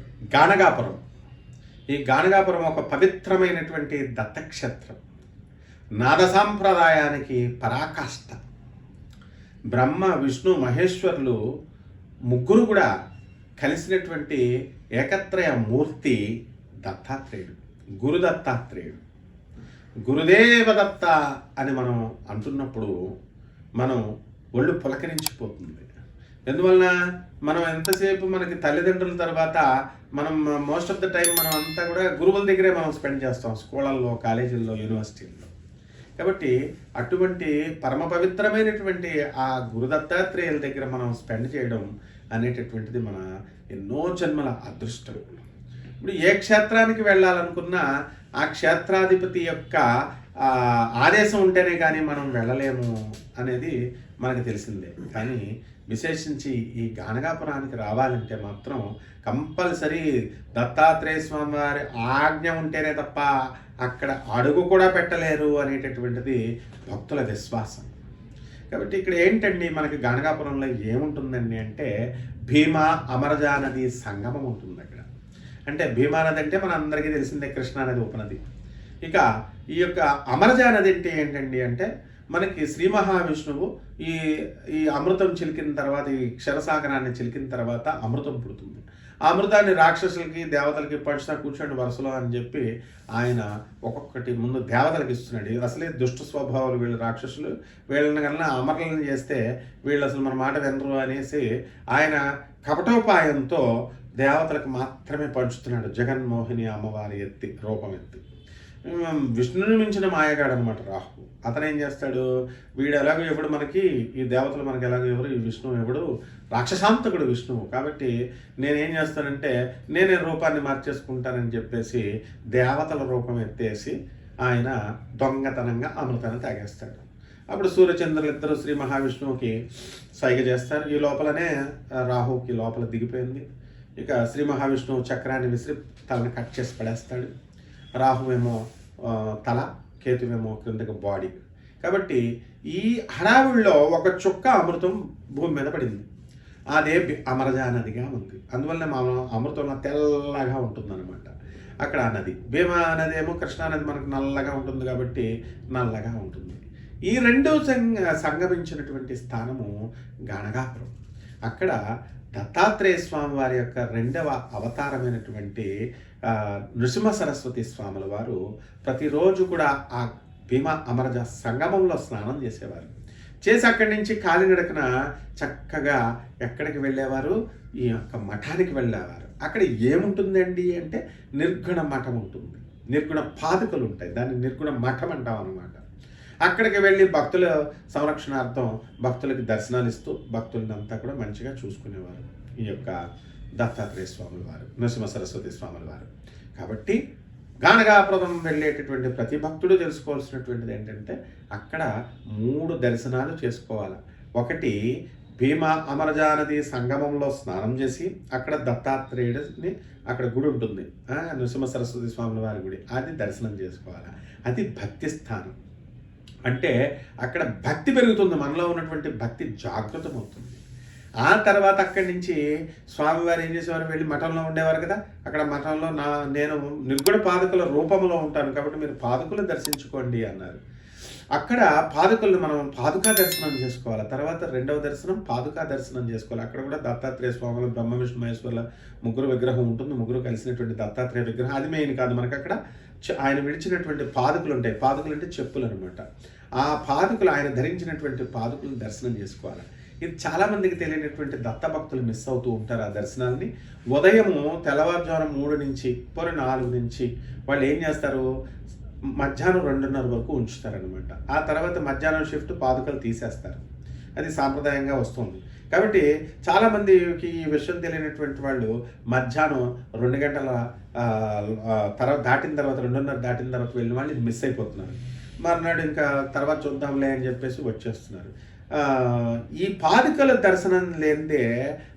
గానగాపురం. ఈ గానగాపురం ఒక పవిత్రమైనటువంటి దత్తక్షేత్రం. నాద సాంప్రదాయానికి పరాకాష్ట. బ్రహ్మ విష్ణు మహేశ్వరులు ముగ్గురు కూడా కలిసినటువంటి ఏకత్రయ మూర్తి దత్తాత్రేయుడు గురు దత్తాత్రేయుడు. గురుదేవదత్త అని మనం అంటున్నప్పుడు మనం ఒళ్ళు పులకరించిపోతుంది. ఎందువలన మనం ఎంతసేపు మనకి తల్లిదండ్రుల తర్వాత మనం మోస్ట్ ఆఫ్ ద టైం మనం అంతా కూడా గురువుల దగ్గరే మనం స్పెండ్ చేస్తాం స్కూళ్ళల్లో కాలేజీల్లో యూనివర్సిటీల్లో కాబట్టి అటువంటి పరమ పవిత్రమైనటువంటి ఆ గురుదత్తాత్రేయుల దగ్గర మనం స్పెండ్ చేయడం అనేటటువంటిది మన ఎన్నో జన్మల అదృష్టం. ఇప్పుడు ఏ క్షేత్రానికి వెళ్ళాలనుకున్నా ఆ క్షేత్రాధిపతి యొక్క ఆదేశం ఉంటేనే కానీ మనం వెళ్ళలేము అనేది మనకు తెలిసిందే. కానీ విశేషించి ఈ గానగాపురానికి రావాలంటే మాత్రం కంపల్సరీ దత్తాత్రేయ స్వామి వారి ఆజ్ఞ ఉంటేనే తప్ప అక్కడ అడుగు కూడా పెట్టలేరు అనేటటువంటిది భక్తుల విశ్వాసం. కాబట్టి ఇక్కడ ఏంటండి మనకి గానగాపురంలో ఏముంటుందండి అంటే భీమా అమరజా నది సంగమం ఉంటుంది అక్కడ. అంటే భీమా నది అంటే మన అందరికీ తెలిసిందే కృష్ణానది ఉపనది. ఇక ఈ యొక్క అమరజా నది అంటే ఏంటండి అంటే మనకి శ్రీ మహావిష్ణువు ఈ ఈ అమృతం చిలికిన తర్వాత ఈ క్షరసాగరాన్ని చిలికిన తర్వాత అమృతం పుడుతుంది. ఆ అమృతాన్ని రాక్షసులకి దేవతలకి పంచుతా కూర్చోండి వరుసలో అని చెప్పి ఆయన ఒక్కొక్కటి ముందు దేవతలకు ఇస్తున్నాడు. ఇది అసలే దుష్ట స్వభావాలు వీళ్ళు రాక్షసులు. వీళ్ళని కన్నా అమరులను చేస్తే వీళ్ళు అసలు మన మాట వినరు అనేసి ఆయన కపటోపాయంతో దేవతలకు మాత్రమే పంచుతున్నాడు జగన్మోహిని అమ్మవారి ఎత్తి రూపం ఎత్తి. విష్ణుని మించిన మాయగాడు అనమాట రాహు. అతను ఏం చేస్తాడు? వీడు ఎలాగో ఎవడు మనకి ఈ దేవతలు మనకి ఎలాగో ఎవరు? ఈ విష్ణువు ఎవడు? రాక్షసాంతకుడు విష్ణువు. కాబట్టి నేనేం చేస్తానంటే నేనే రూపాన్ని మార్చేసుకుంటానని చెప్పేసి దేవతల రూపం ఎత్తేసి ఆయన దొంగతనంగా అమృతాన్ని తాగేస్తాడు. అప్పుడు సూర్యచంద్రులు ఇద్దరు శ్రీ మహావిష్ణువుకి సైగ చేస్తారు. ఈ లోపలనే రాహుకి లోపల దిగిపోయింది. ఇక శ్రీ మహావిష్ణువు చక్రాన్ని విసిరి తలని కట్ చేసి పడేస్తాడు. రాహు ఏమో తల కేతువేమో క్రిందకి బాడీ కాబట్టి ఈ హడావిడిలో ఒక చుక్క అమృతం భూమి మీద పడింది. అదే అమరజా నదిగా ఉంది. అందువల్ల మనం అమృతం తెల్లగా ఉంటుందన్నమాట. అక్కడ నది. భీమా నది ఏమో కృష్ణా నది మనకు నల్లగా ఉంటుంది కాబట్టి నల్లగా ఉంటుంది. ఈ రెండు సంగ సంగమించినటువంటి స్థానము గణగాపురం అక్కడ దత్తాత్రేయ స్వామి వారి యొక్క రెండవ అవతారమైనటువంటి నృసింహ సరస్వతి స్వాముల వారు ప్రతిరోజు కూడా ఆ భీమ అమరజ సంగమంలో స్నానం చేసేవారు. చేసి అక్కడి నుంచి కాలినడకన చక్కగా ఎక్కడికి వెళ్ళేవారు? ఈ యొక్క మఠానికి వెళ్ళేవారు. అక్కడ ఏముంటుందండి అంటే నిర్గుణ మఠం ఉంటుంది. నిర్గుణ పాదుకలు ఉంటాయి. దాన్ని నిర్గుణ మఠం అంటాం అనమాట అక్కడికి వెళ్ళి భక్తుల సంరక్షణార్థం భక్తులకి దర్శనాలు ఇస్తూ భక్తులని అంతా కూడా మంచిగా చూసుకునేవారు. ఈ యొక్క దత్తాత్రేయ స్వాముల వారు నరసింహ సరస్వతి స్వాముల వారు. కాబట్టి గానగాపురం వెళ్ళేటటువంటి ప్రతి భక్తుడు తెలుసుకోవాల్సినటువంటిది ఏంటంటే అక్కడ మూడు దర్శనాలు చేసుకోవాలి. ఒకటి భీమా అమరజానది సంగమంలో స్నానం చేసి అక్కడ దత్తాత్రేయుడిని అక్కడ గుడి ఉంటుంది. నృసింహ సరస్వతి స్వాముల వారి గుడి. అది దర్శనం చేసుకోవాలి. అది భక్తి స్థానం. అంటే అక్కడ భక్తి పెరుగుతుంది మనలో ఉన్నటువంటి భక్తి జాగృతం అవుతుంది ఆ తర్వాత అక్కడి నుంచి స్వామివారు ఏం చేసేవారు? వెళ్ళి మఠంలో ఉండేవారు కదా. అక్కడ మఠంలో నా నేను నిర్గుణ పాదకుల రూపంలో ఉంటాను కాబట్టి మీరు పాదకులు దర్శించుకోండి అన్నారు. అక్కడ పాదుకలను మనం పాదుకా దర్శనం చేసుకోవాలి. తర్వాత రెండవ దర్శనం పాదుకా దర్శనం చేసుకోవాలి. అక్కడ కూడా దత్తాత్రేయ స్వాములు బ్రహ్మ విష్ణు మహేశ్వరుల ముగ్గురు విగ్రహం ఉంటుంది. ముగ్గురు కలిసినటువంటి దత్తాత్రేయ విగ్రహం. అది మెయిన్ కాదు మనకు అక్కడ ఆయన విడిచినటువంటి పాదుకులు ఉంటాయి పాదుకులు అంటే చెప్పులు అనమాట ఆ పాదుకులు ఆయన ధరించినటువంటి పాదుకులను దర్శనం చేసుకోవాలి. ఇది చాలామందికి తెలియనటువంటి దత్త భక్తులు మిస్ అవుతూ ఉంటారు ఆ దర్శనాన్ని. ఉదయము తెల్లవారుజామున మూడు నుంచి పొర నాలుగు నుంచి వాళ్ళు ఏం చేస్తారు? మధ్యాహ్నం రెండున్నర వరకు ఉంచుతారనమాట. ఆ తర్వాత మధ్యాహ్నం షిఫ్ట్ పాదుకలు తీసేస్తారు. అది సాంప్రదాయంగా వస్తుంది. కాబట్టి చాలామందికి ఈ విషయం తెలియనటువంటి వాళ్ళు మధ్యాహ్నం రెండు గంటల తర్వాత దాటిన తర్వాత రెండున్నర దాటిన తర్వాత వెళ్ళిన వాళ్ళు ఇది మిస్ అయిపోతున్నారు. మర్నాడు ఇంకా తర్వాత చూద్దాంలే అని చెప్పేసి వచ్చేస్తున్నారు. ఈ పాదుకల దర్శనం లేనిదే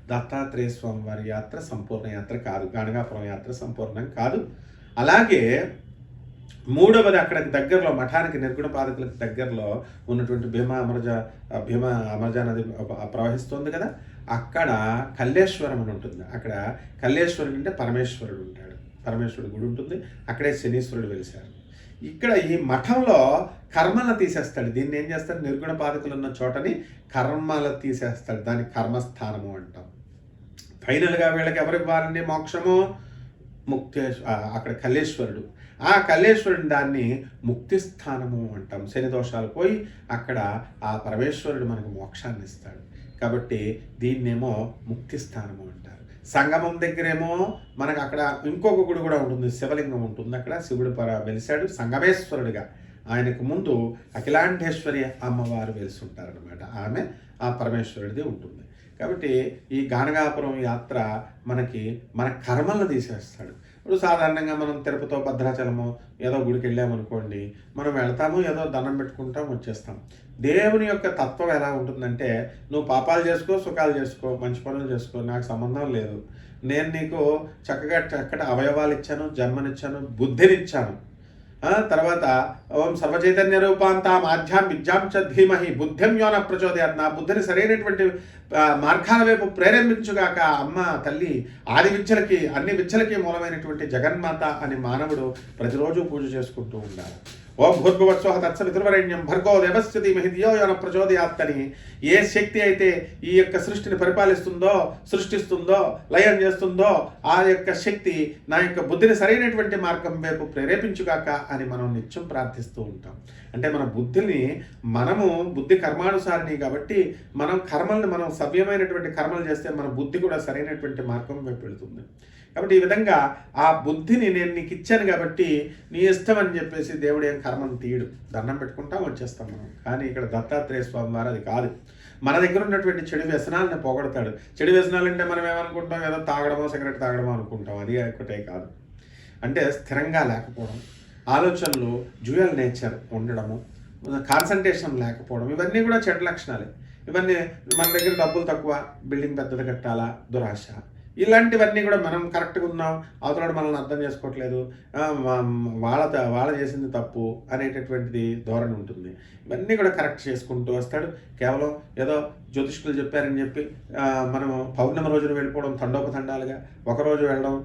దత్తాత్రేయ స్వామివారి యాత్ర సంపూర్ణ యాత్ర కాదు. గణగాపురం యాత్ర సంపూర్ణం కాదు. అలాగే మూడవది అక్కడికి దగ్గరలో మఠానికి నిర్గుణ పాదకులకు దగ్గరలో ఉన్నటువంటి భీమా అమరజ భీమా అమరజా నది ప్రవహిస్తుంది కదా. అక్కడ కల్లేశ్వరం అని ఉంటుంది. అక్కడ కల్లేశ్వరుడు అంటే పరమేశ్వరుడు ఉంటాడు. పరమేశ్వరుడు గుడి ఉంటుంది. అక్కడే శనీశ్వరుడు వెలిశారు. ఇక్కడ ఈ మఠంలో కర్మలను తీసేస్తాడు. దీన్ని ఏం చేస్తాడు? నిర్గుణ పాదకులు ఉన్న చోటని కర్మలు తీసేస్తాడు. దాన్ని కర్మస్థానము అంటాం. ఫైనల్గా వీళ్ళకి ఎవరికి ఇవ్వాలండి? మోక్షము? ముక్తే అక్కడ కల్లేశ్వరుడు. ఆ కల్లేశ్వరుని దాన్ని ముక్తి స్థానము అంటాం. శని దోషాలు పోయి అక్కడ ఆ పరమేశ్వరుడు మనకు మోక్షాన్ని ఇస్తాడు. కాబట్టి దీన్నేమో ముక్తి స్థానము అంటారు. సంగమం దగ్గరేమో మనకు అక్కడ ఇంకొక గుడి కూడా ఉంటుంది. శివలింగం ఉంటుంది అక్కడ. శివుడు పర వెలిశాడు. సంగమేశ్వరుడిగా ఆయనకు ముందు అఖిలాండేశ్వరి అమ్మవారు వెలిసి ఉంటారనమాట ఆమె ఆ పరమేశ్వరుడిది ఉంటుంది. కాబట్టి ఈ గానగాపురం యాత్ర మనకి మన కర్మలను తీసేస్తాడు. ఇప్పుడు సాధారణంగా మనం తిరుపతో భద్రాచలము ఏదో గుడికి వెళ్ళామనుకోండి మనం వెళ్తాము ఏదో దండం పెట్టుకుంటాం వచ్చేస్తాం. దేవుని యొక్క తత్వం ఎలా ఉంటుందంటే నువ్వు పాపాలు చేసుకో సుఖాలు చేసుకో మంచి పనులు చేసుకో నాకు సంబంధం లేదు. నేను నీకు చక్కగా చక్కటి అవయవాలు ఇచ్చాను జన్మనిచ్చాను బుద్ధినిచ్చాను తర్వాత ఓం సర్వచైతన్య రూపాంత మాధ్యాం విద్యాం చ ధీమహి బుద్ధిం యోన ప్రచోదయాత్. నా బుద్ధిని సరైనటువంటి మార్గాల వైపు ప్రేరేపించుగాక అమ్మ తల్లి ఆది విద్యలకి అన్ని విద్యలకి మూలమైనటువంటి జగన్మాత అని మానవుడు ప్రతిరోజు పూజ చేసుకుంటూ ఉండాలి. ఓం భూర్భువత్సవ తత్సవితుర్వరేణ్యం భర్గో దేవస్థితి ధియో యోన ఏ శక్తి అయితే ఈ యొక్క సృష్టిని పరిపాలిస్తుందో సృష్టిస్తుందో లయం చేస్తుందో ఆ యొక్క శక్తి నా యొక్క బుద్ధిని సరైనటువంటి మార్గం వైపు ప్రేరేపించుగాక అని మనం నిత్యం ప్రార్థిస్తూ ఉంటాం. అంటే మన బుద్ధిని మనము బుద్ధి కర్మానుసారిని కాబట్టి మనం కర్మల్ని మనం సవ్యమైనటువంటి కర్మలు చేస్తే మన బుద్ధి కూడా సరైనటువంటి మార్గం వైపు వెళుతుంది. కాబట్టి ఈ విధంగా ఆ బుద్ధిని నేను నీకు ఇచ్చాను కాబట్టి నీ ఇష్టం అని చెప్పేసి దేవుడు ఏం కర్మను తీయడు. దండం పెట్టుకుంటాం వచ్చేస్తాం మనం. కానీ ఇక్కడ దత్తాత్రేయ స్వామి వారు అది కాదు. మన దగ్గర ఉన్నటువంటి చెడు వ్యసనాలను పోగొడతాడు. చెడు వ్యసనాలు అంటే మనం ఏమనుకుంటాం? ఏదో తాగడమో సిగరెట్ తాగడమో అనుకుంటాం. అది ఒకటే కాదు. అంటే స్థిరంగా లేకపోవడం ఆలోచనలు డ్యూయల్ నేచర్ ఉండడము కాన్సన్ట్రేషన్ లేకపోవడం ఇవన్నీ కూడా చెడు లక్షణాలే. ఇవన్నీ మన దగ్గర డబ్బులు తక్కువ బిల్డింగ్ పెద్దది కట్టాలా? దురాశ. ఇలాంటివన్నీ కూడా మనం కరెక్ట్గా ఉన్నాం. అవతల మనల్ని అర్థం చేసుకోవట్లేదు. వాళ్ళ వాళ్ళ చేసింది తప్పు అనేటటువంటిది ధోరణి ఉంటుంది. ఇవన్నీ కూడా కరెక్ట్ చేసుకుంటూ వస్తాడు. కేవలం ఏదో జ్యోతిష్కులు చెప్పారని చెప్పి మనం పౌర్ణమి రోజున వెళ్ళిపోవడం తండోపతండాలుగా ఒకరోజు వెళ్ళడం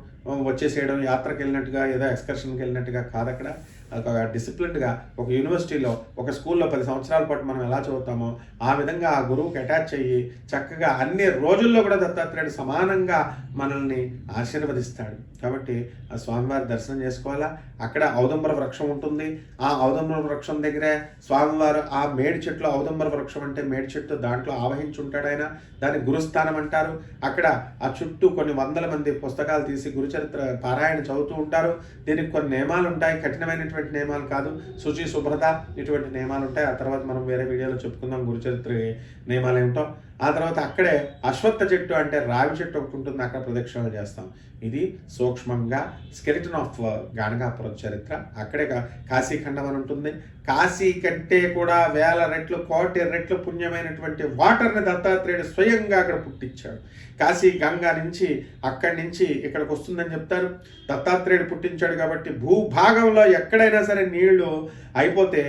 వచ్చేసేయడం యాత్రకు వెళ్ళినట్టుగా ఏదో ఎక్స్కర్షన్కి వెళ్ళినట్టుగా కాదు అక్కడ ఒక డిసిప్లిన్డ్గా ఒక యూనివర్సిటీలో ఒక స్కూల్లో పది సంవత్సరాల పాటు మనం ఎలా చదువుతామో ఆ విధంగా ఆ గురువుకి అటాచ్ అయ్యి చక్కగా అన్ని రోజుల్లో కూడా దత్తాత్రేయుడు సమానంగా మనల్ని ఆశీర్వదిస్తాడు. కాబట్టి ఆ స్వామివారి దర్శనం చేసుకోవాలా? అక్కడ ఔదంబర వృక్షం ఉంటుంది. ఆ ఔదంబర వృక్షం దగ్గరే స్వామివారు ఆ మేడి చెట్లు ఔదంబర వృక్షం అంటే మేడి చెట్టు దాంట్లో ఆవహించి ఉంటాడు ఆయన. దాన్ని గురుస్థానం అంటారు. అక్కడ ఆ చుట్టూ కొన్ని వందల మంది పుస్తకాలు తీసి గురుచరిత్ర పారాయణ చదువుతూ ఉంటారు. దీనికి కొన్ని నియమాలు ఉంటాయి. కఠినమైనటువంటి నియమాలు కాదు. శుచి శుభ్రత ఇటువంటి నియమాలు ఉంటాయి. ఆ తర్వాత మనం వేరే వీడియోలో చెప్పుకుందాం గురుచరిత్ర నియమాలు ఏమిటో. ఆ తర్వాత అక్కడే అశ్వత్థ చెట్టు అంటే రావి చెట్టు ఒకటి ఉంటుంది. అక్కడ ప్రదక్షిణలు చేస్తాం. ఇది సూక్ష్మంగా స్కెలిటన్ ఆఫ్ గానగాపురం చరిత్ర. అక్కడే కాశీఖండం అని ఉంటుంది. కాశీ కంటే కూడా వేల రెట్లు కోటి రెట్లు పుణ్యమైనటువంటి వాటర్ని దత్తాత్రేయుడు స్వయంగా అక్కడ పుట్టించాడు. కాశీ గంగా నుంచి అక్కడి నుంచి ఇక్కడికి వస్తుందని చెప్తారు. దత్తాత్రేయుడు పుట్టించాడు కాబట్టి భూభాగంలో ఎక్కడైనా సరే నీళ్ళు అయిపోతే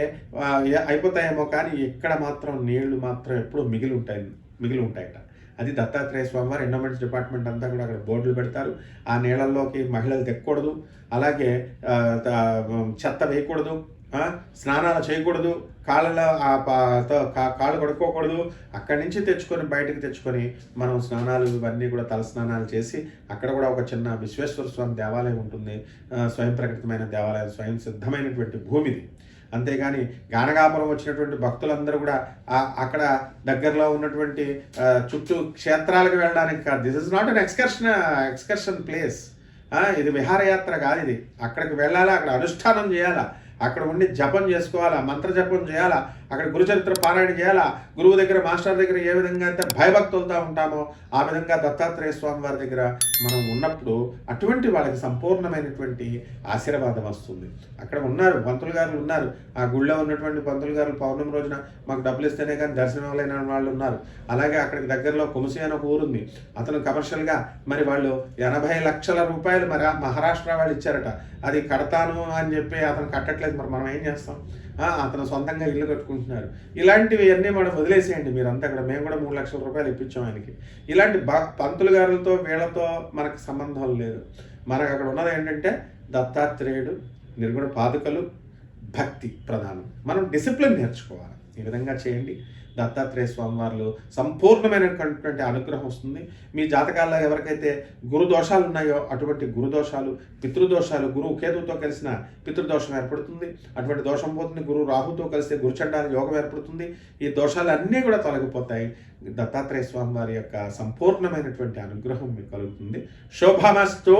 అయిపోతాయేమో కానీ ఎక్కడ మాత్రం నీళ్ళు మాత్రం ఎప్పుడూ మిగిలి ఉంటాయి మిగిలి ఉంటాయట. అది దత్తాత్రేయ స్వామివారి ఎండోమెంట్స్ డిపార్ట్మెంట్ అంతా కూడా అక్కడ బోర్డులు పెడతారు. ఆ నీళ్ళల్లోకి మహిళలు తెక్కకూడదు అలాగే చెత్త వేయకూడదు. స్నానాలు చేయకూడదు. కాళ్ళలో ఆ పా- కా- కాళ్ళు కడుక్కోకూడదు. అక్కడి నుంచి తెచ్చుకొని బయటకు తెచ్చుకొని మనం స్నానాలు ఇవన్నీ కూడా తల స్నానాలు చేసి అక్కడ కూడా ఒక చిన్న విశ్వేశ్వర స్వామి దేవాలయం ఉంటుంది. స్వయం ప్రకటితమైన దేవాలయం స్వయం సిద్ధమైనటువంటి భూమిది. అంతేగాని గానగాపురం వచ్చినటువంటి భక్తులందరూ కూడా అక్కడ దగ్గరలో ఉన్నటువంటి చుట్టూ క్షేత్రాలకు వెళ్ళడానికి కాదు. This is not an excursion excursion place ఇది విహారయాత్ర కాదు ఇది. అక్కడికి వెళ్ళాలా? అక్కడ అనుష్ఠానం చేయాలా? అక్కడ ఉండి జపం చేసుకోవాలా? మంత్ర జపం చేయాలా? అక్కడ గురుచరిత్ర పారాయణ చేయాలా? గురువు దగ్గర మాస్టర్ దగ్గర ఏ విధంగా అయితే భయభక్తులతో ఉంటామో ఆ విధంగా దత్తాత్రేయ స్వామి వారి దగ్గర మనం ఉన్నప్పుడు అటువంటి వాళ్ళకి సంపూర్ణమైనటువంటి ఆశీర్వాదం వస్తుంది. అక్కడ ఉన్నారు పంతులు గారు ఉన్నారు. ఆ గుళ్ళో ఉన్నటువంటి పంతులు గారు పౌర్ణమి రోజున మాకు డబ్బులు ఇస్తేనే కానీ దర్శనం అవ్వలేని వాళ్ళు ఉన్నారు. అలాగే అక్కడికి దగ్గరలో కుమసి అని ఒక ఊరుంది అతను కమర్షియల్గా మరి వాళ్ళు ఎనభై లక్షల రూపాయలు మరి ఆ మహారాష్ట్ర వాళ్ళు ఇచ్చారట. అది కడతాను అని చెప్పి అతను కట్టట్లేదు. మరి మనం ఏం చేస్తాం? అతను సొంతంగా ఇల్లు అనుకుంటున్నారు. ఇలాంటివి అన్నీ మనం వదిలేసేయండి. మీరంతా అక్కడ మేము కూడా మూడు లక్షల రూపాయలు ఇప్పించాం ఆయనకి. ఇలాంటి బా పంతులు గారులతో వీళ్ళతో మనకు సంబంధం లేదు. మనకు అక్కడ ఉన్నది ఏంటంటే దత్తాత్రేయుడు నిర్గుణ పాదుకలు భక్తి ప్రధానం. మనం డిసిప్లిన్ నేర్చుకోవాలి. ఈ విధంగా చేయండి. దత్తాత్రేయ స్వామి వారిలో సంపూర్ణమైనటువంటి అనుగ్రహం వస్తుంది. మీ జాతకాల్లో ఎవరికైతే గురు దోషాలు ఉన్నాయో అటువంటి గురు దోషాలు పితృదోషాలు గురువు కేతువుతో కలిసిన పితృదోషం ఏర్పడుతుంది. అటువంటి దోషం పోతుంది గురువు రాహుతో కలిస్తే గురుచండాల యోగం ఏర్పడుతుంది. ఈ దోషాలు అన్నీ కూడా తొలగిపోతాయి. దత్తాత్రేయ స్వామి వారి యొక్క సంపూర్ణమైనటువంటి అనుగ్రహం మీకు కలుగుతుంది. శోభమస్తు.